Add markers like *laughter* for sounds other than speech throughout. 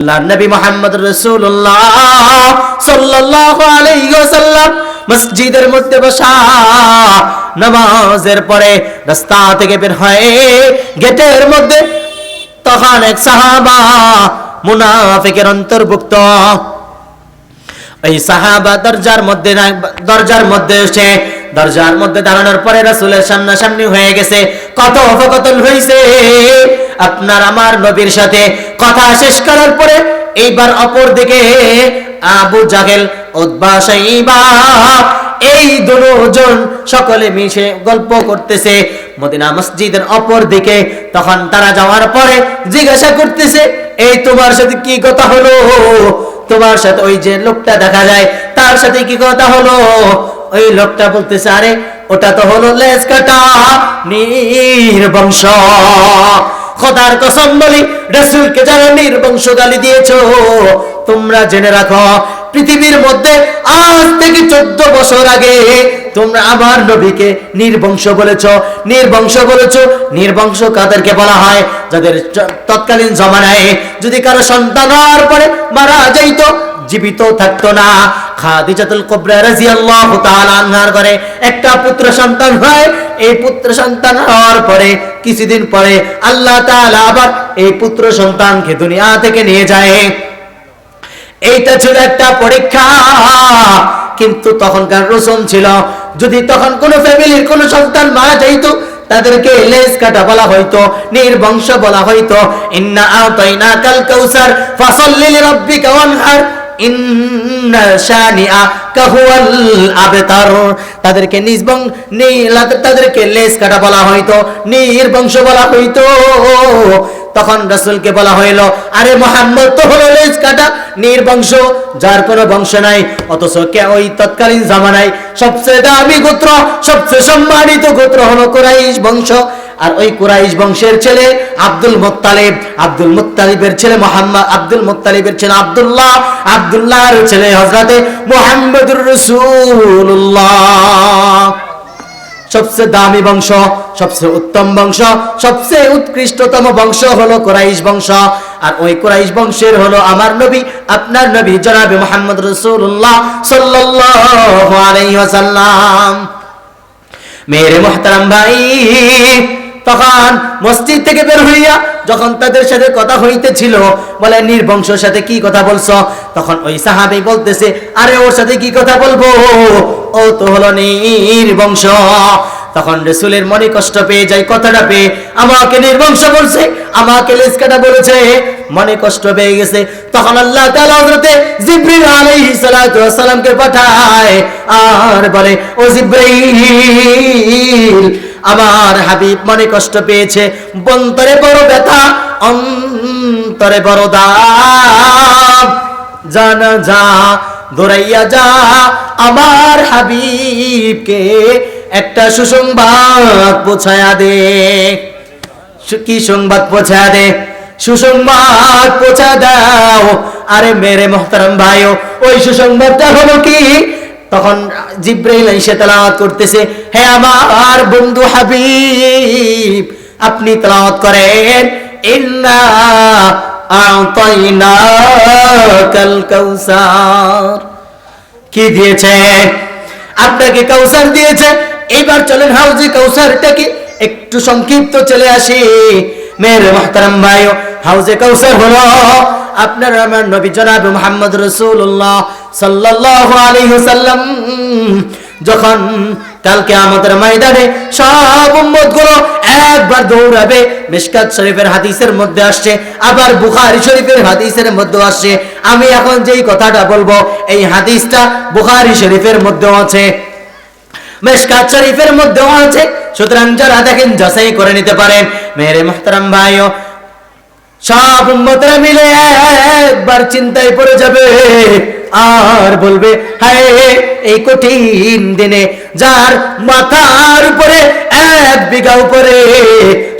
আল্লাহর নবী মোহাম্মদ রাসূলুল্লাহ সাল্লাল্লাহু আলাইহি ওয়াসাল্লাম মসজিদের মধ্যে বসা নামাজের পরে রাস্তা থেকে বের গেটের মধ্যে তখন এক সাহাবা মুনাফিকের অন্তর্ভুক্ত। ওই সাহাবা দরজার মধ্যে দরজার মধ্যে এসে দরজার মধ্যে দাঁড়ানোর পরে রাসূলের সামনাসামনি হয়ে গেছে। কত অপকথন হয়েছে আপনার আমার নবীর সাথে কথা শেষ করার পরে এইবার অপর দিকে আবু জাহেল এই দুজন সকলে মিশে গল্প করতেছে মদিনা মসজিদের অপর দিকে। তখন তারা যাওয়ার পরে জিজ্ঞাসা করতেছে, এই তোমার সাথে কি কথা হলো? তোমার সাথে ওই যে লোকটা দেখা যায়, তার সাথে কি কথা হলো? ওই লোকটা বলতেছে, আরে, ওটা তো হলো লেজ কাটা নির্বংশ। খোদার কসম বলি, রসুলকে যারা নির্বংশ গালি দিয়েছ, তোমরা জেনে রাখো, পৃথিবীর মধ্যে আজ থেকে চোদ্দ বছর আগে তোমরা আমার নবীকে নির্বংশ বলেছ। নির্বংশ বলেছ, নির্বংশ কাদেরকে বলা হয়? যাদের তৎকালীন জমানায় যদি কারও সন্তান হওয়ার পরে মারা যাইতো জীবিত থাকতো না। খাদিজাতুল কুবরা রাদিয়াল্লাহু তাআলা আনহার ঘরে একটা পুত্র সন্তান হয়। এই পুত্র সন্তান হওয়ার পরে কিছুদিন পরে আল্লাহ তাআলা আবার এই পুত্র সন্তানকে দুনিয়া থেকে নিয়ে যায়। এইটা ছিল একটা পরীক্ষা। কিন্তু তখনকার রসম ছিল, যদি তখন কোন ফ্যামিলির কোন সন্তান মারা যাইতো, তাদেরকে লেজ কাটা বলা হইতো, নির্বংশ বলা হইতো, ইন্না আতাইনা কাল কাউসার, ফাসাল্লি লিরাব্বিকা ওয়ানহার। তাদেরকে নিজবং তাদেরকে লেজ কাটা বলা হইতো নির্বংশ বলা হইতো। তখন রাসূলকে বলা হইল, আরে মোহাম্মদ তো হলো লেজ কাটা নির্বংশ যার কোনো বংশ নাই, অথচ কে ওই তৎকালীন জামানায় সবচেয়ে দামি গোত্র, সবচেয়ে সম্মানিত গোত্র হলো কুরাইশ বংশ। আর ওই কুরাইশ বংশের ছেলে আব্দুল মুত্তালিব, আব্দুল মুত্তালিবের ছেলে মোহাম্মদ, আব্দুল মুত্তালিবের ছেলে আব্দুল্লাহ, আব্দুল্লাহর ছেলে হযরতে মুহাম্মদুর রাসূলুল্লাহ। সবচেয়ে দামি বংশ সবচেয়ে উত্তম বংশ, সবচেয়ে উৎকৃষ্টতম বংশ হলো কোরাইশ বংশ। আর ওই কোরাইশ বংশের হলো আমার নবী, আপনার নবী জনাবে মোহাম্মদ রসুল্লাহ ওয়াসাল্লাম। মেরে মোহতারাম ভাই তখন মসজিদ থেকে বের হইয়া যখন তাদের সাথে কথা হইতেছিল, বলে নির্বংশের সাথে কি কথা বলছো? তখন ওই সাহাবি বলতেছে, আরে, ওর সাথে কি কথা বলব? ও তো হলো নির্বংশ। তখন রসুলের মনে কষ্ট পেয়ে যায়, কথাটা পেয়ে আমাকে নির্বংশ বলছে, আমাকে লেসকাটা বলেছে, মনে কষ্ট পেয়ে গেছে। তখন আল্লাহ তাআলা সালাতু পাঠায় আর বলে, ও জিবরাইল, আমার হাবিব মনে কষ্ট পেয়েছে বন্তরে বড় ব্যথা, অন্তরে বড় দাম। জানা যা, দৌড়াইয়া যা, আমার হাবিবকে একটা সুসংবাদ পৌঁছায়া দে। কি সংবাদ পৌঁছা দে? সুসংবাদ পৌঁছা দাও। আরে মেরে মোহতারাম ভাইও, ওই সুসংবাদটা হলো কি? তখন জিব্রাইল এসে তেলাওয়াত করতেছে, হে আমার বন্ধু হাবিব, আপনি তেলাওয়াত করেন, ইন্না আতাইনাকাল কাউসার। কি দিয়েছে? আপনাকে কাউসার দিয়েছে? এইবার চলেন হাউজি কাউসারটা কি? একটু সংক্ষিপ্ত চলে আসি। মেয়ের মহতারাম ভাই হাউজে কাউসার হলো। আপনার আমার নবী জনাব মোহাম্মদ রসুল্লাহ সাল্লাল্লাহু আলাইহি সাল্লাম যখন কালকে আমাদের ময়দানে সব উম্মতগুলো একবার দৌড়াবে, মিশকাত শরীফের হাদিসের মধ্যে আসছে, আবার বুখারী শরীফের হাদিসের মধ্যে আসছে। আমি এখন যেই কথাটা বলব, এই হাদিসটা বুখারি শরীফের মধ্যেও আছে। মেশকাত শরীফের মধ্যেও আছে। সুতরাং যারা দেখেন, যাচাই করে নিতে পারেন। মেরে মোহতারাম ভাইও, সব উম্মতরা মিলে একবার চিন্তায় পড়ে যাবে। আর বলবে, হায়, এই কঠিন দিনে যার মাথার উপরে এক বিঘা উপরে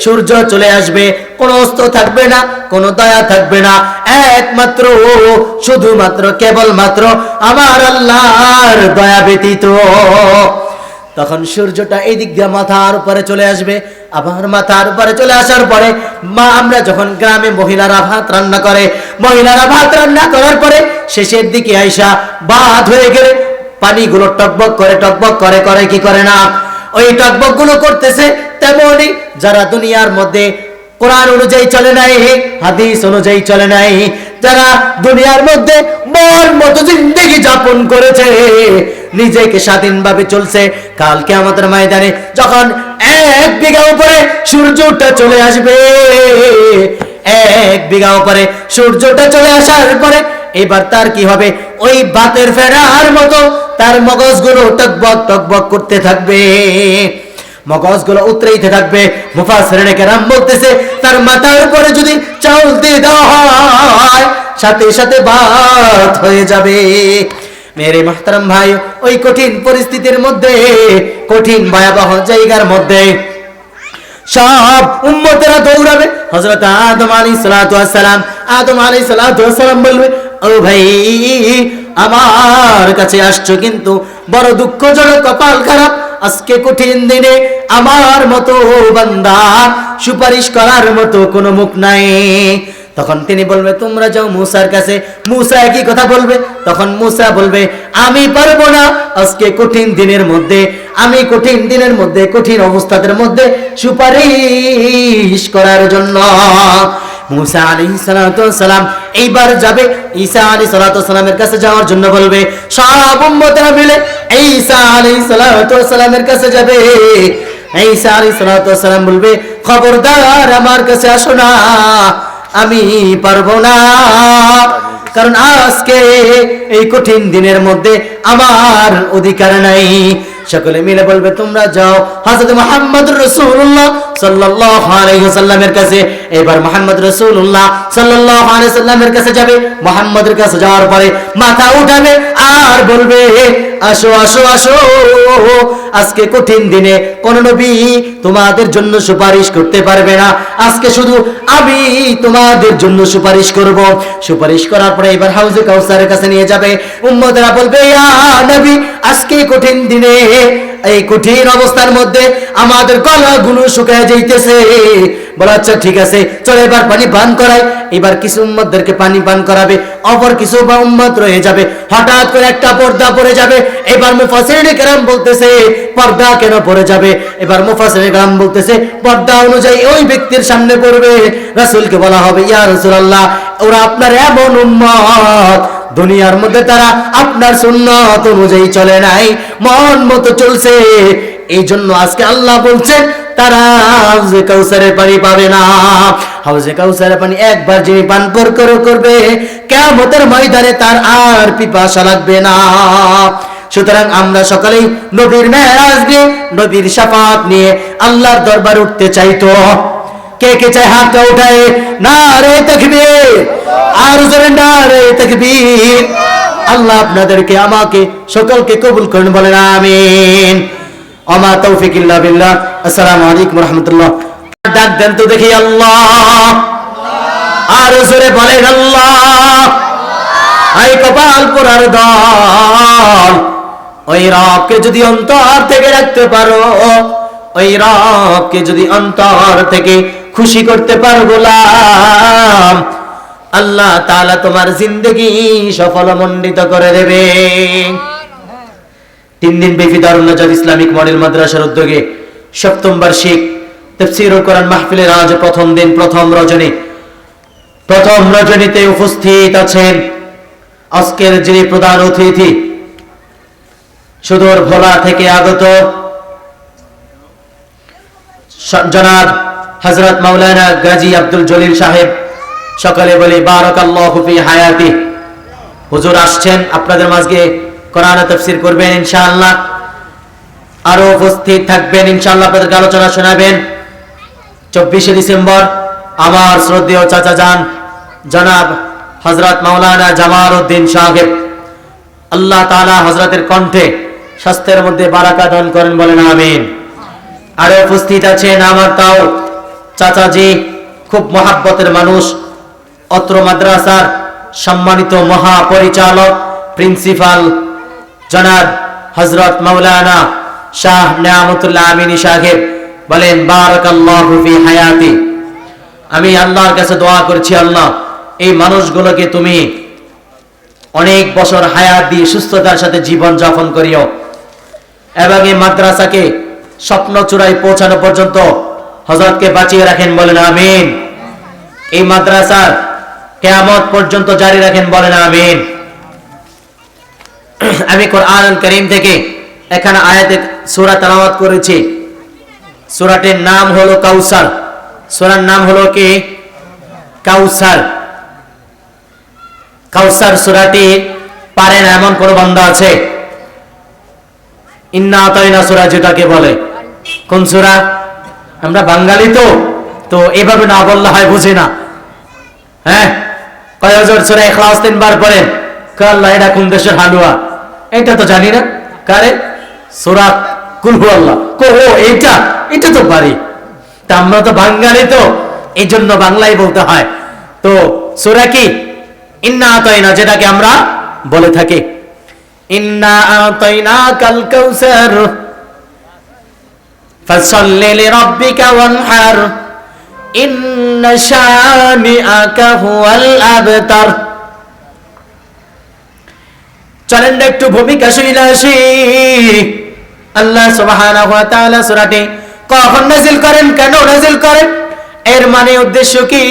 সূর্য চলে আসবে, কোনো অস্ত থাকবে না, কোনো দয়া থাকবে না। একমাত্র, শুধুমাত্র, কেবলমাত্র আমার আল্লাহর দয়া ব্যতীত। তখন সূর্যটা এই দিক দিয়ে মাথার উপরে চলে আসবে। আবার মাথার উপরে চলে আসার পরে মা আমরা যখন গ্রামে মহিলারা ভাত রান্না করে, মহিলারা ভাত রান্না করার পরে শেষের দিকে আইসা ভাত হয়ে গেলে পানিগুলো টকবক করে টকবক করে করে কি করে না? ওই টকবকগুলো করতেছে তেমনই যারা দুনিয়ার মধ্যে কোরআন অনুযায়ী চলে নাই, হাদিস অনুযায়ী চলে নাই যারা দুনিয়ার মধ্যে মন মতো জিন্দগি যাপন করেছে, নিজেকে স্বাধীনভাবে চলছে। কালকে আমাদের ময়দানে যখন এক বিঘা উপরে সূর্যটা চলে আসবে, এক বিঘা উপরে সূর্যটা চলে আসার পরে এবার তার কি হবে? ওই বাতের ফেরার মতো তার মগজগুলো টকবক টকবক করতে থাকবে। মগজগুলো উতরাইতে থাকবে। মুফাসসিরিনে কেরাম বলতেছে, তার মাথার উপরে যদি চাউল দিয়ে দেওয়া হয়, সাথে সাথে ভাত হয়ে যাবে। মেরে মাহতারাম ভাই, ওই কঠিন পরিস্থিতির মধ্যে, কঠিন ভয়াবহ জায়গার মধ্যে সব উম্মতেরা দৌড়াবে। হযরত আদম ওয়াস সালাম, আদম ওয়াস সালাম বলবে, ও ভাই, আমার কাছে আসছো কিন্তু বড় দুঃখজনক, কপাল খারাপ আজকে কঠিন দিনে আমার মতো বান্দা, সুপারিশ করার মতো কোনো মুখ নাই। তখন তিনি বলবে, তোমরা যাও মুসার কাছে। মুসা একই কথা বলবে। তখন মুসা বলবে, আমি পারব না আজকে কঠিন দিনের মধ্যে, আমি কঠিন দিনের মধ্যে, কঠিন অবস্থাদের মধ্যে সুপারিশ করার জন্য। মুসা আলী সালাম এইবার যাবে, ঈসা আলী সালামের কাছে যাওয়ার জন্য বলবে, সব মিলে ঈসা আলী সালামের কাছে যাবে। ঈসা আলী সালাম বলবে, খবরদার আমার কাছে আসো না, আমি পারব না। কারণ আজকে এই কঠিন দিনের মধ্যে আমার অধিকার নাই। সকলে মিলে বলবে, তোমরা যাও, হযরত মুহাম্মদ রাসূলুল্লাহ সাল্লাল্লাহু কাছে, এবার মুহাম্মদ রাসূলুল্লাহ সাল্লাল্লাহু কাছে যাবে। মুহাম্মদের কাছে যাওয়ার পরে মাথা উঠাবে আর বলবে, আসো আসো আসো, আজকে কঠিন দিনে কোন নবী তোমাদের জন্য সুপারিশ করতে পারবে না। আজকে শুধু আমি তোমাদের জন্য সুপারিশ করব। সুপারিশ করার পরে এবার হাউজে কাউসারের কাছে নিয়ে যাবে। উম্মতেরা বলবে নবী, আজকে কঠিন দিনে, এই কঠিন অবস্থার মধ্যে আমাদের গলাগুলো শুকায় যাইতেছে। বলা আচ্ছা ঠিক আছে, চলো এবার পানি পান করাই। এবার কিছু উম্মতদেরকে পানি পান করাবে, অপর কিছু বা উম্মত রয়ে যাবে। হঠাৎ করে একটা পর্দা পড়ে যাবে। এবার মুফাসিরিনে কেরাম বলতেছে, পর্দা কেন পড়ে যাবে? এবার মুফাসিরিনে কেরাম বলতেছে, পর্দা অনুযায়ী ওই ব্যক্তির সামনে পড়বে। রাসূলকে বলা হবে, ইয়া রাসূলুল্লাহ, ওরা আপনার এমন উম্মত। দুনিয়ার মধ্যে তারা আপনার সুন্নত অনুযায়ী চলে নাই। মন মতো চলছে। এই জন্য আজকে আল্লাহ বলছেন তারা হাউজে কাউসারের পানি পাবে না। হাউজে কাউসারের পানি একবার যিনি পান করে করবে কেমতের ময়দানে তার আর পিপাসা লাগবে না। সুতরাং আমরা সকলেই নবীর মেরাজ নিয়ে, নবীর শাফাত নিয়ে আল্লাহর দরবার উঠতে চাইতো কে কে চায় হাতটা উঠায়? না রে তকবীর। আর জোরে না রে তকবীর। আল্লাহ আপনাদেরকে, আমাকে সকলকে কবুল করুন, বলেন আমিন। আমা তৌফিক বিল্লাহ। আসসালামু আলাইকুম রাহমাতুল্লাহ। ডাক দেন তো দেখি আল্লাহ। আর জোরে বলেন আল্লাহ। আই কপাল পোড়ার দল। ওই রবকে যদি অন্তর থেকে রাখতে পারো, ওই রবকে যদি অন্তর থেকে খুশি করতে পারো গোলাম, আল্লাহ তাআলা তোমার জিন্দগি সফল মণ্ডিত করে দেবে। তিন দিন ব্যাপী দারুণ নাজাত ইসলামিক মডেল মাদ্রাসার উদ্যোগে সপ্তম বার্ষিক কোরআন মাহফিলের আজ প্রথম দিন, প্রথম রজনী। প্রথম রজনীতে উপস্থিত আছেন আজকের যিনি প্রধান অতিথি, সুদূর ভোলা থেকে আগত জনাব হজরত মাওলানা গাজী আব্দুল জলিল সাহেব, সকালে বলি বারাকাল্লাহু হায়াতি। হুজুর আসছেন, আপনাদের মাঝে কোরআন তাফসীর করবেন ইনশাআল্লাহ। আরও উপস্থিত থাকবেন ইনশাআল্লাহ, আপনাদেরকে আলোচনা শোনাবেন। চব্বিশে ডিসেম্বর আমার শ্রদ্ধেয় চাচা যান, জনাব হজরত মাওলানা জামাল উদ্দিন সাহেব। আল্লাহ তাআলা হজরতের কণ্ঠে স্বাস্থ্যের মধ্যে বারাকা দান করেন বলেন, আমিন। আরও উপস্থিত আছেন আমার তাও চাচাজি, খুব মহাব্বতের মানুষ, অত্র মাদ্রাসার সম্মানিত মহাপরিচালক, প্রিন্সিপাল জনাব হজরত মৌলানা শাহ নিয়ামতুল্লাহ আমিনী সাহেব বলেন, বারাকাল্লাহু ফি হায়াতি। আমি আল্লাহর কাছে দোয়া করছি, আল্লাহ, এই মানুষগুলোকে তুমি অনেক বছর হায়াত দিয়ে সুস্থতার সাথে জীবন যাপন করিও এবং এই মাদ্রাসাকে স্বপ্ন চূড়ায় পৌঁছানো পর্যন্ত হজরতকে বাঁচিয়ে রাখেন বলেন, আমিন। এই মাদ্রাসার কেয়ামত পর্যন্ত জারি রাখেন বলেন, আমিন। *clears throat* আমি কোরআন করিম থেকে এখানে আয়াতে সূরা তেলাওয়াত করেছি। সূরাটির নাম হলো কাউসার। সূরার নাম হলো কি? কাউসার। কাউসার সূরাটি পারে না, এমন কোন বান্দা আছে? ইন্না আতাইনা সূরা যেটাকে বলে। কোন সূরা? আমরা বাঙালি তো তো এভাবে না বললে হয় বুঝি না। হ্যাঁ? কয় হাজার সূরা ইখলাস তিনবার পড়েন। আল্লাহ, এটা কোন দেশের হালুয়া? এটা তো জানি না। কারে? সূরা কুল আল্লাহ কো এইটা? এটা তো পারি তা আমরা তো বাঙালি তো এই জন্য বাংলায় বলতে হয়। তো সোরা কি? ইন্না আতাইনা, যেটাকে আমরা বলে থাকি। ইন্না আতাইনা কাল কাউসার। ফাসাল্লি লিরাব্বিকা ওয়ানহার। ইন্না শানিআকা হুয়াল আবতার। চলেন একটু ভূমিকা শুনে আসি। আল্লাহ সুবহানাহু ওয়া তাআলা সূরাটি কখন নাজিল করেন, কেন নাজিল করেন? এর মানে উদ্দেশ্য কি?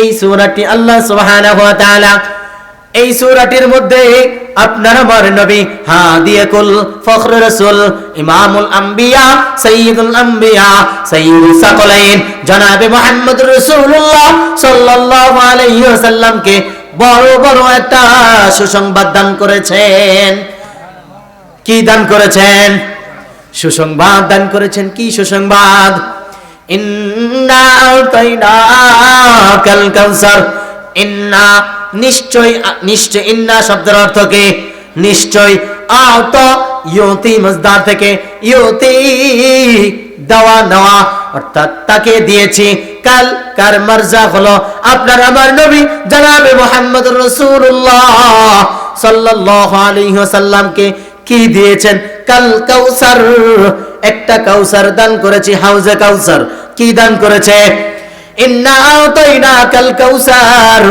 এই সূরাটি আল্লাহ সুবহানাহু ওয়া তাআলা, এই সূরাটির মধ্যে আপনার আমার নবী হাদিয়ে কুল ফখর রাসূল, ইমামুল আম্বিয়া, সাইয়্যিদুল আম্বিয়া সাইয়্যিদুস সাকলাইন, জনাবে মুহাম্মদ রাসূলুল্লাহ সাল্লাল্লাহু আলাইহি ওয়াসাল্লামকে বড় বড় একটা সুসংবাদ দান করেছেন। কি দান করেছেন? সুসংবাদ দান করেছেন কি সুসংবাদ? নিশ্চয় নিশ্চয়, ইন্না শব্দের ইয়তি মজদার থেকে ইয়তি দেওয়া নেওয়া, অর্থাৎ তাকে দিয়েছি। কাল কার মর্জা হলো আপনার আমার নবী, জনাবে মোহাম্মদ রসুল্লাহ সাল্লাল্লাহু আলাইহি ওয়াসাল্লামকে কি দিয়েছেন? কাল কাউসার, একটা কাউসার দান করেছি, হাউজে কাউসার। কি দান করেছে? কাল কাউসার,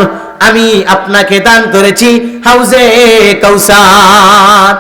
আমি আপনাকে দান করেছি হাউজে কাউসার।